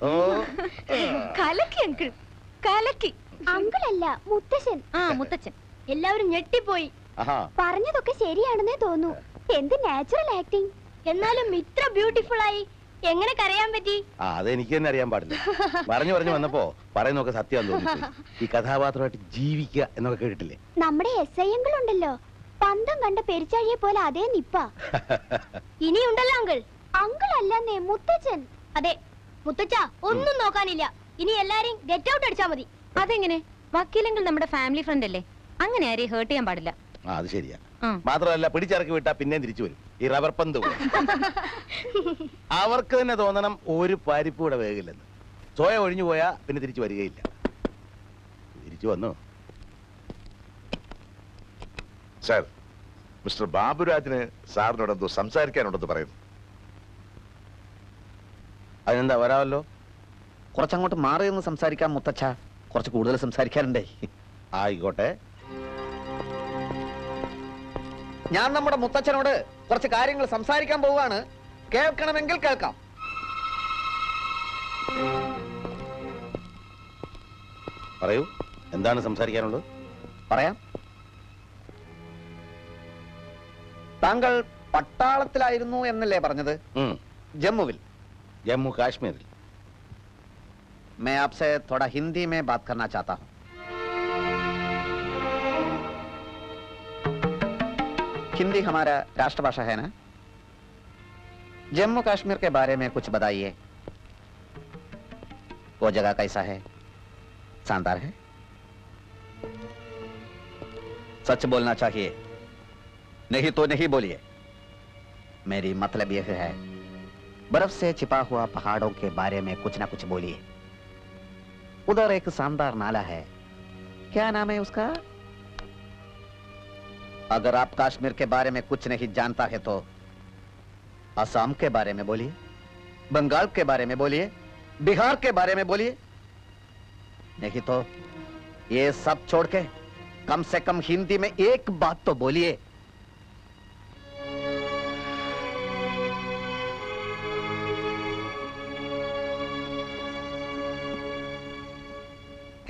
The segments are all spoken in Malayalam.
ഓ കലക്കി അങ്കിൾ. കലക്കി. അങ്കിളല്ല മുത്തശ്ശൻ. ആ മുത്തച്ഛൻ. എല്ലാവരും ഞെട്ടിപ്പോയി. പറഞ്ഞതൊക്കെ ശരിയാണെന്നേ തോന്നു. എന്ത് നാച്ചുറൽ ആക്ടിങ് എന്നാലും ഇത്ര ബ്യൂട്ടിഫുൾ ആയി എങ്ങനെ കരയാൻ പറ്റി? ആ അതെനിക്ക് തന്നെ അറിയാൻ പാടില്ല. പറഞ്ഞു പറഞ്ഞു വന്നപ്പോ പറയുന്നൊക്കെ സത്യം തോന്നി ഈ കഥാപാത്രമായിട്ട് ജീവിക്കുക എന്നൊക്കെ കേട്ടിട്ടില്ലേ? നമ്മുടെ എസ് ഐ ഉണ്ടല്ലോ പന്തം കണ്ട പെരിച്ചാഴിയെ പോലെ അതേ നിപ്പ. ഇനിയുണ്ടല്ലോ അങ്കിൾ. അങ്കിൾ അല്ലെന്നേ മുത്തച്ഛൻ. അതെ മുത്തച്ഛ ഒന്നും നോക്കാനില്ല. ഇനി എല്ലാരെയും ഗെറ്റ് ഔട്ട് അടിച്ചാ മതി. അതെങ്ങനെ? വക്കീലെങ്കിൽ നമ്മുടെ ഫാമിലി ഫ്രണ്ട് അല്ലേ? അങ്ങനെ ആരെയും ഹേർട്ട് ചെയ്യാൻ പാടില്ല. ആ അത് ശരിയാ. മാത്രമല്ല പിടിച്ചിറക്കി വിട്ടാ പിന്നെയും തിരിച്ചു വരും. ഈ റബ്ബർ പന്ത്. അവർക്ക് തന്നെ തോന്നണം ഒരു പരിപ്പ് ഇവിടെ വേഗില്ലെന്ന് സോയ ഒഴിഞ്ഞു പോയാ പിന്നെ തിരിച്ചു വരികയില്ല. തിരിച്ചു വന്നു? സാർ മിസ്റ്റർ ബാബുരാജിന് സാറിനോട് എന്തോ സംസാരിക്കാനുണ്ടെന്ന് പറയുന്നു. അതിനെന്താ വരാമല്ലോ കുറച്ചങ്ങോട്ട് മാറി നിന്ന് സംസാരിക്കാം മുത്തച്ഛ. കുറച്ച് കൂടുതൽ സംസാരിക്കാറുണ്ടേ ആയിക്കോട്ടെ. ഞാൻ നമ്മുടെ മുത്തച്ഛനോട് കുറച്ച് കാര്യങ്ങൾ സംസാരിക്കാൻ പോവുകയാണ്. കേൾക്കണമെങ്കിൽ കേൾക്കാം. പറയൂ എന്താണ് സംസാരിക്കാനുള്ളത്? പറയാം. താങ്കൾ പട്ടാളത്തിലായിരുന്നു എന്നല്ലേ പറഞ്ഞത്. ജമ്മുവിൽ. जम्मू कश्मीर। मैं आपसे थोड़ा हिंदी में बात करना चाहता हूँ। हिंदी हमारा राष्ट्रभाषा है ना? जम्मू कश्मीर के बारे में कुछ बताइए। वो जगह कैसा है? शानदार है। सच बोलना चाहिए। नहीं तो नहीं बोलिए। मेरी मतलब यह है बर्फ़ से छिपा हुआ पहाड़ों के बारे में कुछ ना कुछ बोलिए। उधर एक शानदार नाला है। क्या नाम है उसका? अगर आप कश्मीर के बारे में कुछ नहीं जानता है तो असम के बारे में बोलिए, बंगाल के बारे में बोलिए, बिहार के बारे में बोलिए। नहीं तो ये सब छोड़ के कम से कम हिंदी में एक बात तो बोलिए।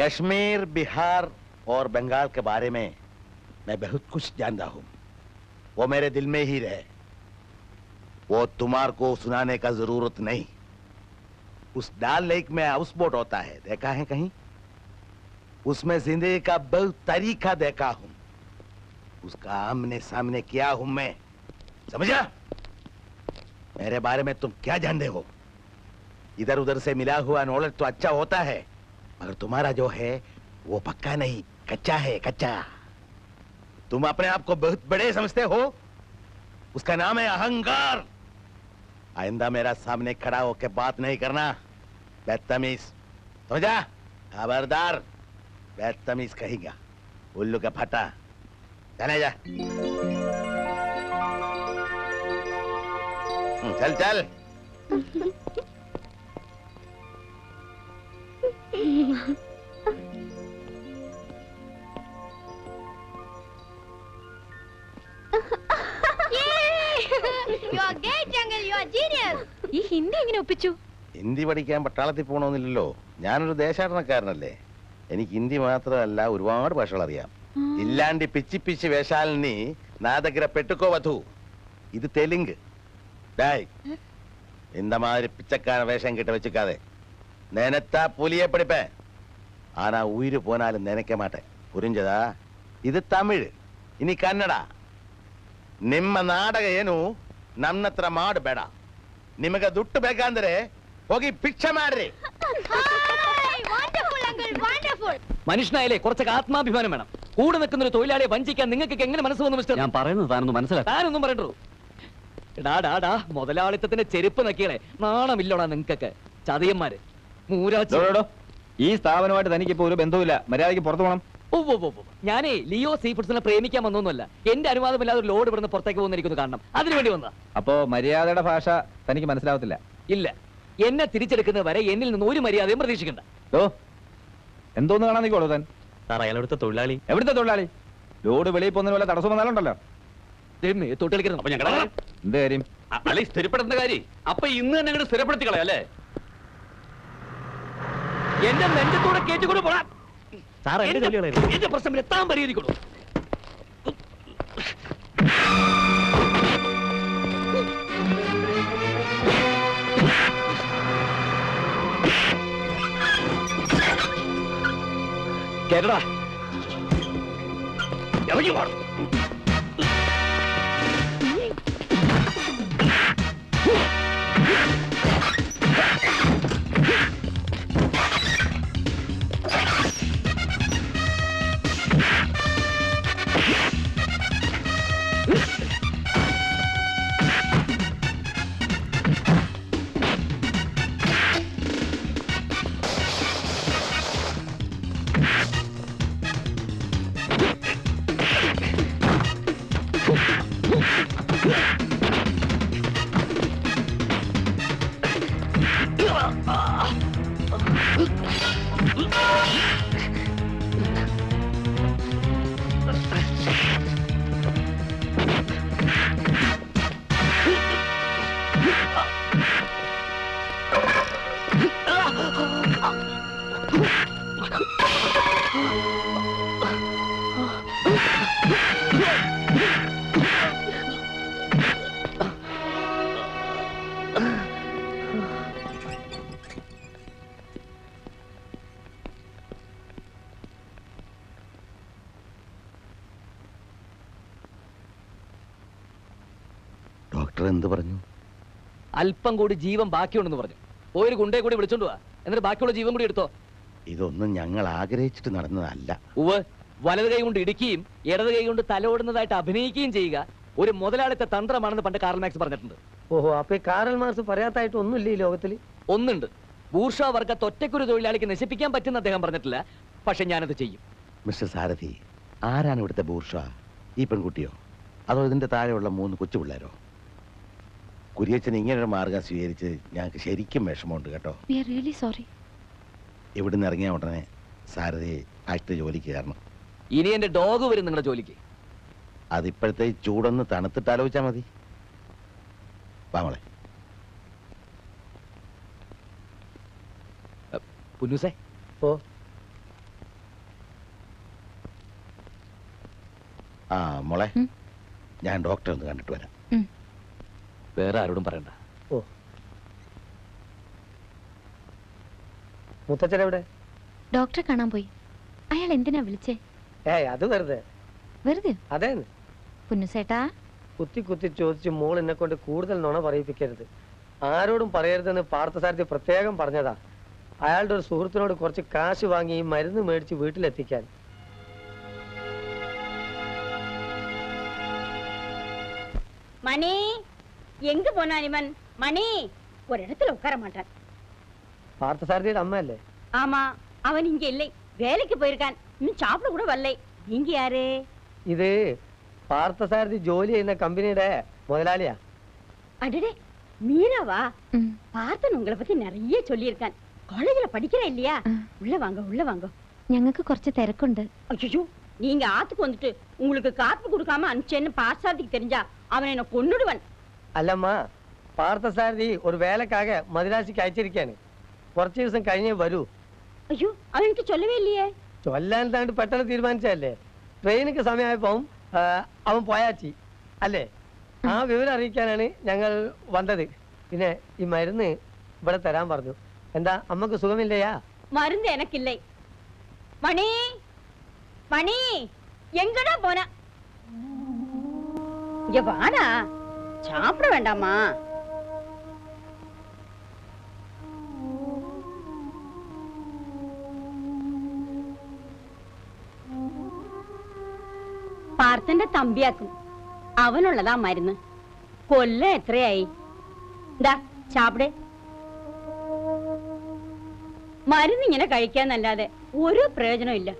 कश्मीर, बिहार और बंगाल के बारे में मैं बहुत कुछ जानता हूँ। वो मेरे दिल में ही रहे। वो तुम्हार को सुनाने का ज़रूरत नहीं। उस डाल लेक में हाउस बोट होता है, देखा है कहीं? उसमें ज़िंदगी का बहुत तरीका देखा हूँ। उसका आमने सामने किया हूँ मैं। समझा? मेरे बारे में तुम क्या जानते हो? इधर उधर से मिला हुआ नॉलेज तो अच्छा होता है। मगर तुम्हारा जो है वो पक्का नहीं। कच्चा है कच्चा। तुम अपने आप को बहुत बड़े समझते हो। उसका नाम है अहंकार। आइंदा मेरा सामने खड़ा होकर बात नहीं करना। बदतमीज। समझा? खबरदार। बदतमीज कहेगा। उल्लू का फटा। चले जा। हम्म, चल चल। ഈ ഹിന്ദി എങ്ങനെ ഒപ്പിച്ചു? ഹിന്ദി പഠിക്കാൻ പട്ടാളത്തിൽ പോകണമെന്നില്ലല്ലോ ഞാനൊരു ദേശാടനക്കാരനല്ലേ. എനിക്ക് ഹിന്ദി മാത്രമല്ല ഒരുപാട് ഭാഷകൾ അറിയാം. ഇല്ലാണ്ട് പിച്ചി പിച്ചി വേഷാലിനി నా దగ్గర పెట్టుకో వధు ఇది తెలుగు డాయ్ ఇంత మాదిరి పిచ్చక్కాన వేషం గిట్ట వెచ్చుకాదే நினைத்தா புலியே படிப்பேன் ஆனா உயிர் போனாலும் நினைக்க மாட்டேன் புரிஞ்சதா ಇದು ತಮಿಳ್ ಇನಿ ಕನ್ನಡ ನಿಮ್ಮ ನಾಟಕ ಏನು ನನ್ನ ಹತ್ರ ಮಾಡಬೇಡ ನಿಮಗೆ ದುಡ್ಡು ಬೇಕಂದ್ರೆ ಹೋಗಿ ಭಿಕ್ಷೆ ಮಾಡ್ರಿ Hi, wonderful, uncle. Wonderful. മനുഷ്യനായാലേ കുറച്ചൊക്കെ ആത്മാഭിമാനം വേണം കൂടെ നിൽക്കുന്ന ഒരു തൊഴിലാളിയെ വഞ്ചിക്കാൻ നിങ്ങൾക്ക് എങ്ങനെ മനസ്സ് വന്നു മിസ്റ്റർ ഞാൻ പറയുന്നത് താനൊന്ന് മനസ്സിലാക്കാം താനൊന്നും പറയണ്ടോ എടാ ഡാ ഡാ മുതലാളിത്തത്തിന്റെ ചെരുപ്പ് നക്കിയളെ നാണമില്ലോടാ നിങ്ങക്കൊക്കെ ചതയന്മാര് മൂരാച്ചി. ഈ സ്ഥാപനമായിട്ട് തനിക്ക് ഇപ്പൊ ഒരു ബന്ധവുമില്ല. മര്യാദയ്ക്ക് പുറത്തു പോകണം. ഞാനേ ലിയോ സീ ഫുഡ്സിനെ പ്രേമിക്കാൻ വന്നൊന്നുമല്ല. എന്റെ അനുവാദമില്ലാതെ ഒരു ലോഡ് ഇവിടുന്ന് പുറത്തേക്ക് പോകുന്ന കാരണം അതിനു വേണ്ടി വന്നതാ. അപ്പോ മര്യാദയുടെ ഭാഷ തനിക്ക് മനസ്സിലാവത്തില്ല. ഇല്ല. എന്നെ തിരിച്ചെടുക്കുന്നത് വരെ എന്നിൽ നിന്ന് ഒരു മര്യാദയും പ്രതീക്ഷിക്കണ്ട. ഓ എന്തോന്ന് കാണാൻ നിൽക്കോളൂ താൻ? സാർ അയാളെടുത്ത തൊഴിലാളി? എവിടുത്തെ തൊഴിലാളി? ലോഡ് വെളിയിൽ പോകുന്ന പോലെ തടസ്സം വന്നാലുണ്ടല്ലോ തൊട്ടിലിക്കുന്നു അപ്പൊ ഞങ്ങളുടെ എന്ത് കാര്യം? സ്ഥിരപ്പെടുന്ന കാര്യം. അപ്പൊ ഇന്ന് തന്നെ സ്ഥിരപ്പെടുത്തി കളയല്ലേ എന്റെ നെഞ്ചത്തൂടെ കേറ്റിക്കൊണ്ട് പോടാ. എന്റെ എന്റെ പ്രശ്നം എത്താൻ പരിഹരിക്കണു കേരള ഇറങ്ങി പോണം ഡോക്ടർ എന്ത് പറഞ്ഞു? അല്പം കൂടി ജീവൻ ബാക്കിയുണ്ടെന്ന് പറഞ്ഞു. ഒരു ഗുണ്ടേ കൂടി വിളിച്ചോണ്ട് വാ. എന്നിട്ട് ബാക്കിയുള്ള ജീവൻ കൂടി എടുത്തോ. ഇതൊന്നും ഞങ്ങൾ ആഗ്രഹിച്ചിട്ട് നടന്നതല്ല. ഉവ് വലത് കൈ കൊണ്ട് ഇടിക്കുകയും ഇടത് കൈ കൊണ്ട് തലോടുന്നതായിട്ട് അഭിനയിക്കുകയും ചെയ്യുക ഒരു മുതലാളിത്ത തന്ത്രമാണെന്ന് പണ്ട് കാർൽ മാക്സ് പറഞ്ഞിട്ടുണ്ട്. ഓഹോ അപ്പൊ ഈ കാറൽ മാർസ് പറയാത്തായിട്ട് ഒന്നുമില്ല ഈ ലോകത്തിൽ ഒന്നുണ്ട്. ബൂർഷ വർഗത്തെ ഒറ്റക്കൊരു തൊഴിലാളിക്ക് നശിപ്പിക്കാൻ പറ്റുന്ന അദ്ദേഹം പറഞ്ഞിട്ടില്ല. പക്ഷെ ഞാനത് ചെയ്യും. മിസ്റ്റർ സാരഥി ആരാണ് ഇവിടുത്തെ ബൂർഷ ഈ പെൺകുട്ടിയോ? അതോ ഇതിന്റെ താഴെയുള്ള മൂന്ന് കൊച്ചു പിള്ളേരോ കുരിയച്ചൻ ഇങ്ങനൊരു മാർഗം സ്വീകരിച്ച് ഞങ്ങൾക്ക് ശരിക്കും വിഷമമുണ്ട് കേട്ടോ. വി ആർ റിയലി സോറി ഇവിടുന്ന് ഇറങ്ങിയ ഉടനെ സാരഥി ഫാക്ടറി ജോലിക്ക് കയറണം. ഇനി എന്റെ ഡോഗ് വരും നിങ്ങളുടെ ജോലിക്ക്. അതിപ്പോഴത്തെ ഈ ചൂടൊന്ന് തണുത്തിട്ട് ആലോചിച്ചാൽ മതി. വാമളെ പുന്നൂസേ. ഓ ആ മോളെ. ഉം. ഞാൻ ഡോക്ടറെ ഒന്ന് കണ്ടിട്ട് വരാം. വേറെ ആരോടും പറയണ്ട. ഓ. മുത്തച്ഛൻ എവിടെ? ഡോക്ടറെ കാണാൻ പോയി. അയാൾ എന്തിനാ വിളിച്ചേ? ഏയ് അത് വെറുതെ. വെറുതെ അതെ പുന്നുസേട്ടാ. കുത്തി കുത്തി ചോദിച്ച് മോൾ എന്നെ കൊണ്ട് കൂടുതൽ നുണ പറയിപ്പിക്കരുത്. ആരോടും പറയരുതെന്ന് പാർത്ഥസാരഥി പ്രത്യേകം പറഞ്ഞതാ. അയാളുടെ ഒരു സുഹൃത്തിനോട് കുറച്ച് കാശ് വാങ്ങി ഈ മരുന്ന് മേടിച്ച് വീട്ടിലെത്തിക്കാൻ. மணி எங்க போனான் இவன் மணி ஒரு இடத்துல உட்கார மாட்டான் പാർത്ഥസാരഥിയുടെ അമ്മയല്ലേ ஆமா அவன் இங்க இல்லை வேலைக்கு போயிருக்கான் இன்னும் சாப்பிட கூட வரலை நீங்க யாரு ഇത് പാർത്ഥസാരഥി ജോലി ചെയ്യുന്ന കമ്പനിയുടെ മുതലാളിയാ அடடே மீராவா ഉം. பார்த்தன் உங்களை பத்தி நிறைய சொல்லியிருக்கான் காலேஜ்ல படிக்கிற இல்லையா ஆ. உள்ள வாங்க உள்ள வாங்க ഞങ്ങൾക്ക് കുറച്ച് തിരക്കുണ്ട് ஐயோ நீங்க ஆத்துக்கு வந்துட்டு உங்களுக்கு காப்பி கொடுக்காம அனுப்பிச்சேன்னு பாசாதிக்கு தெரிஞ்சா அவன் என்ன கொன்னுடுவன் അല്ലമ്മ പാർത്ഥസാരഥി ഒരു വേലക്കാകെ മദിരാശിക്ക് അയച്ചിരിക്കാണ്. കുറച്ച് ദിവസം കഴിഞ്ഞേ വരൂ. അയ്യോ അവനക്ക് ചൊല്ലവേ ചൊല്ലാൻ താണ്ട് പെട്ടെന്ന് തീരുമാനിച്ചല്ലേ ട്രെയിനിക്ക് സമയമായപ്പോ അവൻ പോയാച്ചി. അല്ലേ? ആ വിവരം അറിയിക്കാനാണ് ഞങ്ങൾ വന്നത്. പിന്നെ ഈ മരുന്ന് ഇവിടെ തരാൻ പറഞ്ഞു. എന്താ അമ്മയ്ക്ക് സുഖമില്ലയാ? മരുന്ന് എനക്കില്ലേ. മണി മണി എങ്ങടാ പോനാ വാടാ சாப்பிட வேண்டாமா? പാർത്തന്റെ തമ്പിയാക്കും. അവനുള്ളതാ മരുന്ന്. കൊല്ല എത്രയായി? ദാ ചാപ്പിടെ. മരുന്ന് ഇങ്ങനെ കഴിക്കാന്നല്ലാതെ ഒരു പ്രയോജനമില്ല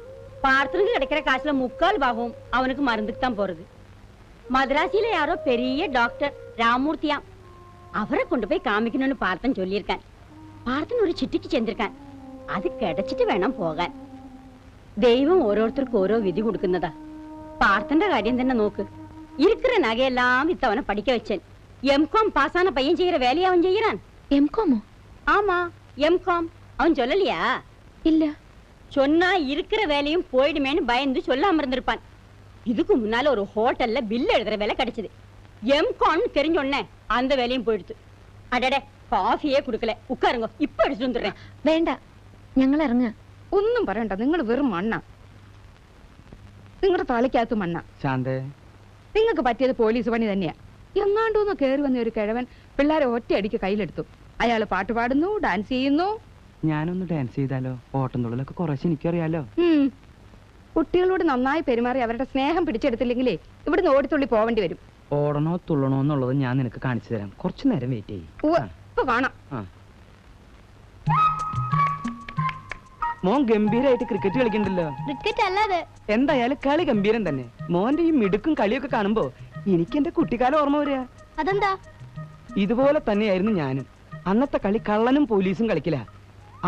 പാർത്തനക്ക് കിടക്കിற കാശിലെ മുക്കാൽ ഭാഗവും അവനക്ക് മരുന്നിക്കാൻ പോറത് மதராசியில யாரோ பெரிய டாக்டர் ராமூர்த்தியா. அவரை கொண்டு போய் காமிக்கணும்னு பார்த்தன் சொல்லியிருக்கேன் பார்த்தன் ஒரு சிட்டிக்கு சேர்ந்திருக்கேன் அது கிடைச்சிட்டு வேணாம் போக தெய்வம் ഓരോരുത്തർക്ക് ഓരോ വിധി കൊടുക്കുന്നതാ പാർത്തന്റെ കാര്യം തന്നെ നോക്ക് இருக்கிற நகையெல்லாம் இத்தவனை படிக்க வச்சேன். எம்காம் பாஸ் ஆன பையன் செய்யற வேலையை அவன் செய்யறான் எம்காமோ ஆமா எம்காம் அவன் சொல்லலையா? இல்ல. சொன்னா இருக்கிற வேலையும் போயிடுமேன்னு பயந்து சொல்லாம இருந்திருப்பான். இதுக்கு முன்னால ஒரு ஹோட்டல்ல பில் எழுதுற வேலை கிடைச்சது எம்காம் தெரிஞ்ச உடனே அந்த வேலையும் போயிடுச்சு அடடே காஃபியே குடுக்கல உட்காருங்க இப்ப எடுத்துட்டு வந்துடுறேன் വേണ്ട ഞങ്ങൾ ഇറങ്ങാ ഒന്നും പറയണ്ട നിങ്ങൾ വെറും മണ്ണ നിങ്ങളുടെ തലയ്ക്കകത്ത് മണ്ണ ശാന്തേ നിങ്ങൾക്ക് പറ്റിയത് പോലീസ് പണി തന്നെയാ എങ്ങാണ്ടോന്ന് കയറി വന്ന ഒരു കിഴവൻ പിള്ളേരെ ഒറ്റയടിക്ക് കയ്യിലെടുത്തു അയാൾ പാട്ട് പാടുന്നു ഡാൻസ് ചെയ്യുന്നു ഞാനൊന്ന് ഡാൻസ് ചെയ്താലോ ഓട്ടം തുള്ളലൊക്കെ കുറച്ച് എനിക്കറിയാലോ ഉം. കുട്ടികളോട് നന്നായി പെരുമാറി അവരുടെ സ്നേഹം പിടിച്ചെടുത്തില്ലെങ്കിലേ ഇവിടുന്ന് ഓടിത്തുള്ളി പോവേണ്ടി വരും. ഓടണോ തുള്ളണോ എന്നുള്ളത് ഞാൻ നിനക്ക് കാണിച്ചു തരാം. കുറച്ചു നേരം വെയിറ്റ് ചെയ്യും. ഇപ്പൊ കാണാം. മോൻ ഗംഭീരായിട്ട് ക്രിക്കറ്റ് കളിക്കണ്ടല്ലോ ക്രിക്കറ്റ് അല്ലാതെ എന്തായാലും കളി ഗംഭീരം തന്നെ. മോന്റെ ഈ മിടുക്കും കളിയൊക്കെ കാണുമ്പോ എനിക്ക് എന്റെ കുട്ടിക്കാലം ഓർമ്മ വരിക അതെന്താ? ഇതുപോലെ തന്നെയായിരുന്നു ഞാനും. അന്നത്തെ കളി കള്ളനും പോലീസും കളിക്കില്ല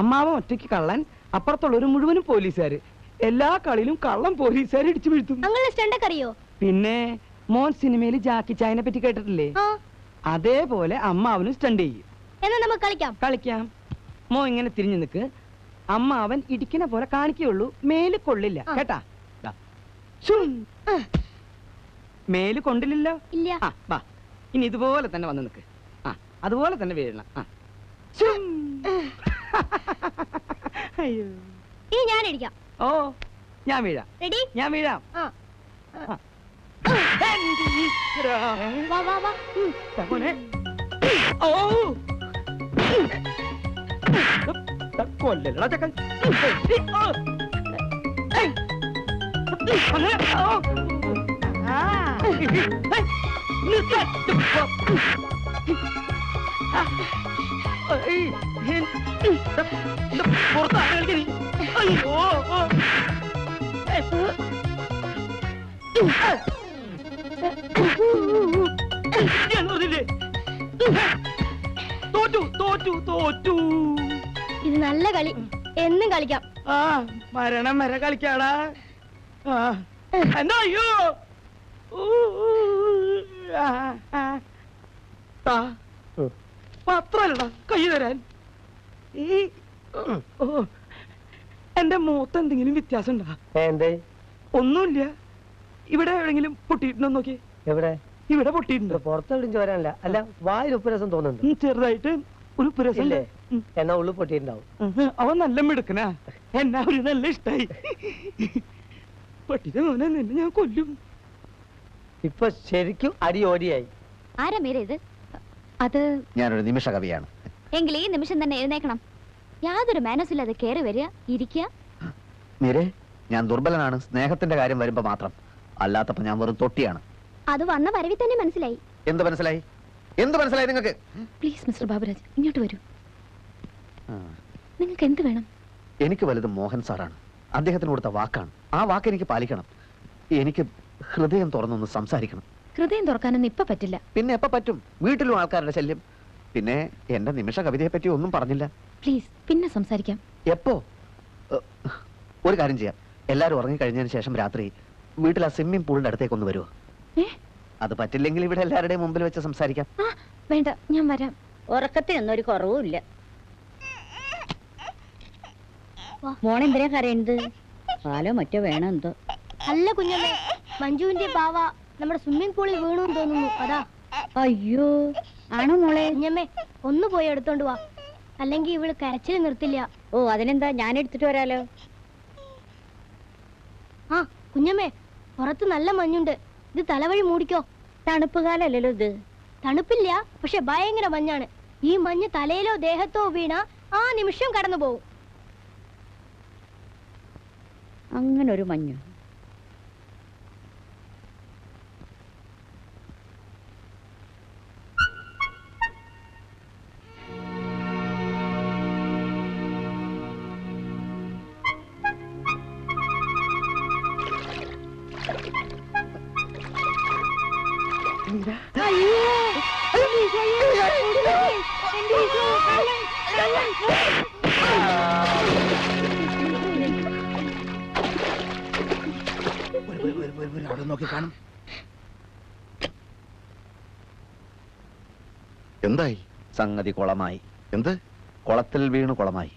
അമ്മാവൻ ഒറ്റയ്ക്ക് കള്ളൻ അപ്പുറത്തുള്ളവർ മുഴുവനും പോലീസുകാര്. എല്ലാ കളിയിലും കള്ളം പോലീസുകാർ ഇടിച്ചു വീഴ്ത്തും. അങ്ങളെ സ്റ്റണ്ടൊക്കെ അറിയോ പിന്നെ മോൻ സിനിമയിൽ ജാക്കി ചായനെ പറ്റി കേട്ടിട്ടില്ലേ? ആ. അതേപോലെ അമ്മാവനും സ്റ്റണ്ട് ചെയ്യും. എന്നാ നമുക്ക് കളിക്കാം. കളിക്കാം. മോ ഇങ്ങനെ തിരിഞ്ഞു നിക്ക്. അമ്മ അവൻ ഇടിക്കുന്ന പോലെ കാണിക്കുള്ളൂ മേൽ കൊള്ളില്ല. കേട്ടാ? ദാ. ശും. മേൽ കൊണ്ടില്ലല്ലോ? ഇല്ല. ആ വാ. ഇനി ഇതുപോലെ തന്നെ വന്ന് നിക്ക്. ആ അതുപോലെ തന്നെ വീഴണം. ആ. ശും. അയ്യോ. ഇനി ഞാൻ അടിക്കാം ഓ ഞാൻ വീഴാം റെഡി ഞാൻ വീഴാം ആ. വാ വാ വാ ഉം. മോനെ. ഓ ദാ കൊല്ലല്ലടാ ചക്കൻ. ആ. നിർത്ത്. തോറ്റു തോറ്റു തോറ്റു ഇത് നല്ല കളി. എന്നും കളിക്കാം. ആ മരണം വരെ കളിക്കാടാ. എന്താ അയ്യോ. ആ. പത്രല്ലടാ കൈ തരാൻ. ഈ ഓ, എന്റെ മൂത്ത എന്തെങ്കിലും വ്യത്യാസം ഉണ്ടാ എന്തേ? ഒന്നുമില്ല. ഇവിടെ എവിടെങ്കിലും പൊട്ടിയിട്ടുണ്ടോ നോക്കി എവിടെ? ഇവിടെ പൊട്ടിയിട്ടുണ്ടോ? പുറത്തെവിടെയും ചോരാനല്ല. അല്ല വായിൽ ഉപ്പരസം തോന്നുന്നുണ്ട്? ഉം, ചെറുതായിട്ട് ഒരു പുരസം ഇല്ലേ? എന്നാ ഉള്ളു പൊട്ടിയിട്ടുണ്ടാവും. അവൻ നല്ല മിടുക്കനാ. എന്നാ ഒരു നല്ല ഇഷ്ടായി. പട്ടിത മോനെ നിന്നെ ഞാൻ കൊല്ലും. ഇപ്പൊ ശരിക്കും അടി ഓടിയായി ആരാ മീര ഇത്? അത് ഞാനൊരു നിമിഷ കവിയാണ്. എങ്കിൽ ഈ നിമിഷം തന്നെ എഴുന്നേക്കണം. യാതൊരു മനസ്സില്ലാതെ ഇല്ലാതെ കയറി വരിക ഇരിക്കുക മീരെ ഞാൻ ദുർബലനാണ്. സ്നേഹത്തിന്റെ കാര്യം വരുമ്പോ മാത്രം. അല്ലാത്തപ്പോ ഞാൻ വെറും തൊട്ടിയാണ്. അത് വന്ന വരവിൽ തന്നെ മനസ്സിലായി. എന്ത് മനസ്സിലായി? എന്ത് മനസ്സിലായി നിങ്ങൾക്ക് പ്ലീസ് മിസ്റ്റർ ബാബുരാജ് ഇങ്ങോട്ട് വരൂ. നിങ്ങൾക്ക് എന്ത് വേണം? എനിക്ക് വലുത് മോഹൻ സാറാണ്. അദ്ദേഹത്തിന് കൊടുത്ത വാക്കാണ്. ആ വാക്ക് എനിക്ക് പാലിക്കണം. എനിക്ക് ഹൃദയം തുറന്നൊന്ന് സംസാരിക്കണം. ഹൃദയം തുറക്കാനൊന്നും ഇപ്പൊ പറ്റില്ല. പിന്നെ എപ്പോ പറ്റും? വീട്ടിലും ആൾക്കാരുടെ ശല്യം. പിന്നെ എന്റെ നിമിഷ കവിതയെ പറ്റി ഒന്നും പറഞ്ഞില്ല. പ്ലീസ് പിന്നെ സംസാരിക്കാം. എപ്പോ? ഏഹ്, ഒരു കാര്യം ചെയ്യാം. എല്ലാരും ഉറങ്ങിക്കഴിഞ്ഞതിന് ശേഷം രാത്രി വീട്ടിൽ ആ സ്വിമ്മിംഗ് പൂളിന്റെ അടുത്തേക്ക് ഒന്ന് വരുമോ ഏ? അത് പറ്റില്ലെങ്കിൽ ഇവിടെ എല്ലാവരുടെയും മുമ്പിൽ വെച്ച് സംസാരിക്കാം. ആ വേണ്ട ഞാൻ വരാം. ഉറക്കത്തിനൊന്നും ഒരു കുറവുമില്ല മോണെന്തിനാ കരയുന്നത്? പാലോ മറ്റോ വേണം എന്തോ? അല്ല കുഞ്ഞമ്മേ മഞ്ജുവിന്റെ ബാവ നമ്മുടെ സ്വിമ്മിംഗ് പൂളിൽ വീണു തോന്നുന്നു. അതാ. അയ്യോ. ആണോ മോളെ? ഞമ്മേ ഒന്ന് പോയി എടുത്തോണ്ട് വാ. അല്ലെങ്കിൽ ഇവൾ കരച്ചിൽ നിർത്തില്ല. ഓ അതിനെന്താ? ഞാൻ എടുത്തിട്ട് വരാലോ? ആ കുഞ്ഞമ്മേ പുറത്ത് നല്ല മഞ്ഞുണ്ട്. ഇത് തലവഴി മൂടിക്കോ. തണുപ്പ് കാലല്ലല്ലോ ഇത്. തണുപ്പില്ല പക്ഷെ ഭയങ്കര മഞ്ഞാണ്. ഈ മഞ്ഞ് തലയിലോ ദേഹത്തോ വീണ ആ നിമിഷം കടന്നു പോകും അങ്ങനെ ഒരു മഞ്ഞു. അവിടെ നോക്കി കാണും എന്തായി സംഗതി കുളമായി എന്ത് കുളത്തിൽ വീണ് കുളമായി